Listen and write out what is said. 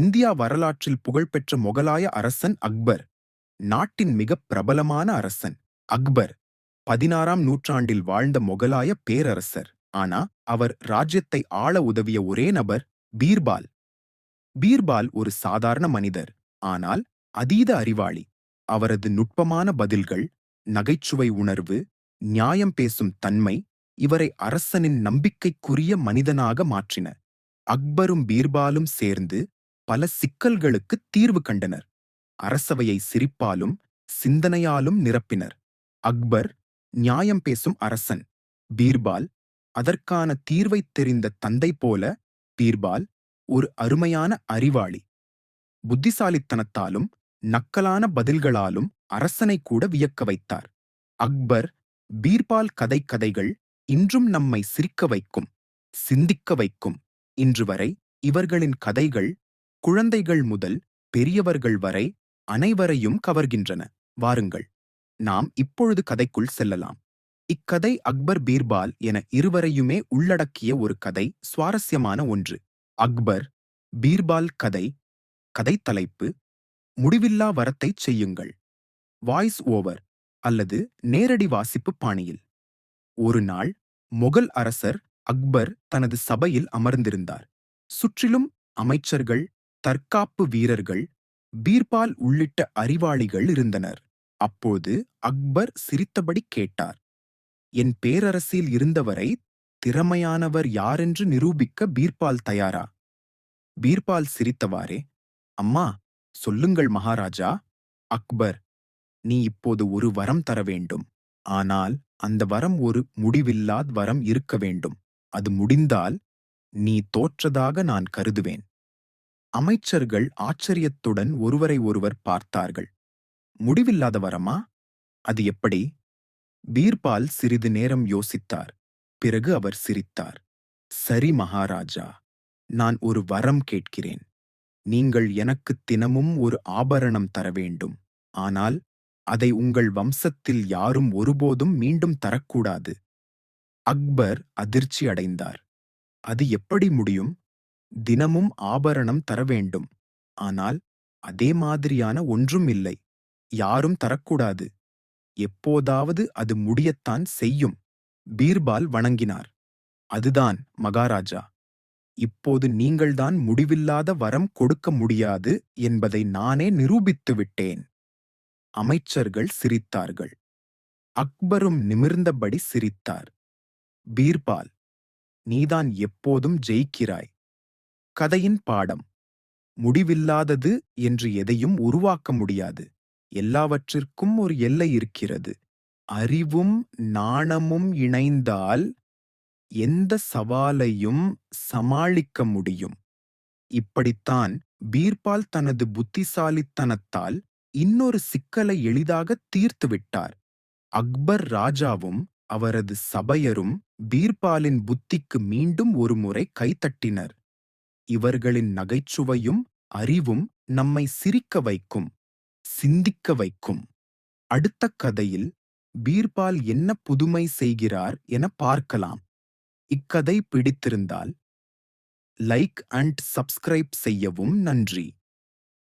India வரலாற்றில் புகழ்பெற்ற முகலாய அரசன் அக்பர். நாட்டின் மிகப் பிரபலமான அரசன் அக்பர். பதினாறாம் நூற்றாண்டில் வாழ்ந்த முகலாய பேரரசர். ஆனா அவர் ராஜ்யத்தை ஆள உதவிய ஒரே நபர் பீர்பால். பீர்பால் ஒரு சாதாரண மனிதர். ஆனால் அதீத அறிவாளி. அவரது நுட்பமான பதில்கள் நகைச்சுவை உணர்வு நியாயம் பேசும் தன்மை இவரை அரசனின் நம்பிக்கைக்குரிய மனிதனாக மாற்றின. அக்பரும் பீர்பாலும் சேர்ந்து பல சிக்கல்களுக்கு தீர்வு கண்டனர். அரசவையை சிரிப்பாலும் சிந்தனையாலும் நிரப்பினர். அக்பர் நியாயம் பேசும் அரசன். பீர்பால் அதற்கான தீர்வைத் தெரிந்த தந்தை போல பீர்பால் ஒரு அருமையான அறிவாளி. புத்திசாலித்தனத்தாலும் நக்கலான பதில்களாலும் அரசனை கூட வியக்க வைத்தார். அக்பர் பீர்பால் கதை கதைகள் இன்றும் நம்மை சிரிக்க வைக்கும் சிந்திக்க வைக்கும். இன்று வரை இவர்களின் கதைகள் குழந்தைகள் முதல் பெரியவர்கள் வரை அனைவரையும் கவர்கின்றன. வாருங்கள் நாம் இப்பொழுது கதைக்குள் செல்லலாம். இக்கதை அக்பர் பீர்பால் என இருவரையுமே உள்ளடக்கிய ஒரு கதை சுவாரஸ்யமான ஒன்று. அக்பர் பீர்பால் கதை கதை தலைப்பு முடிவில்லா வரத்தைச் செய்யுங்கள். வாய்ஸ் ஓவர் அல்லது நேரடி வாசிப்பு பாணியில். ஒரு நாள் முகல் அரசர் அக்பர் தனது சபையில் அமர்ந்திருந்தார். சுற்றிலும் அமைச்சர்கள் தற்காப்பு வீரர்கள் பீர்பால் உள்ளிட்ட அறிவாளிகள் இருந்தனர். அப்போது அக்பர் சிரித்தபடி கேட்டார் என் பேரரசில் இருந்தவரை திறமையானவர் யாரென்று நிரூபிக்க பீர்பால் தயாரா? பீர்பால் சிரித்தவாறே அம்மா சொல்லுங்கள் மகாராஜா. அக்பர் நீ இப்போது ஒரு வரம் தர வேண்டும். ஆனால் அந்த வரம் ஒரு முடிவில்லாத வரம் இருக்க வேண்டும். அது முடிந்தால் நீ தோற்றதாக நான் கருதுவேன். அமைச்சர்கள் ஆச்சரியத்துடன் ஒருவரை ஒருவர் பார்த்தார்கள். முடிவில்லாத வரமா? அது எப்படி? பீர்பால் சிறிது நேரம் யோசித்தார். பிறகு அவர் சிரித்தார். சரி மகாராஜா நான் ஒரு வரம் கேட்கிறேன். நீங்கள் எனக்கு தினமும் ஒரு ஆபரணம் தர வேண்டும். ஆனால் அதை உங்கள் வம்சத்தில் யாரும் ஒருபோதும் மீண்டும் தரக்கூடாது. அக்பர் அதிர்ச்சி அடைந்தார் அது எப்படி முடியும்? தினமும் ஆபரணம் தர வேண்டும். ஆனால் அதே மாதிரியான ஒன்றும் இல்லை. யாரும் தரக்கூடாது. எப்போதாவது அது முடியத்தான் செய்யும். பீர்பால் வணங்கினார். அதுதான் மகாராஜா. இப்போது நீங்கள்தான் முடிவில்லாத வரம் கொடுக்க முடியாது என்பதை நானே நிரூபித்து விட்டேன். அமைச்சர்கள் சிரித்தார்கள். அக்பரும் நிமிர்ந்தபடி சிரித்தார். பீர்பால் நீதான் எப்போதும் ஜெயிக்கிறாய். கதையின் பாடம். முடிவில்லாதது என்று எதையும் உருவாக்க முடியாது. எல்லாவற்றிற்கும் ஒரு எல்லை இருக்கிறது. அறிவும் நாணமும் இணைந்தால் எந்த சவாலையும் சமாளிக்க முடியும். இப்படித்தான் பீர்பால் தனது புத்திசாலித்தனத்தால் இன்னொரு சிக்கலை எளிதாக தீர்த்துவிட்டார். அக்பர் ராஜாவும் அவரது சபையரும் பீர்பாலின் புத்திக்கு மீண்டும் ஒருமுறை கைத்தட்டினர் இவர்களின் நகைச்சுவையும் அறிவும் நம்மை சிரிக்க வைக்கும் சிந்திக்க வைக்கும். அடுத்த கதையில் பீர்பால் என்ன புதுமை செய்கிறார் என பார்க்கலாம். இக்கதை பிடித்திருந்தால் லைக் அண்ட் சப்ஸ்கிரைப் செய்யவும் நன்றி.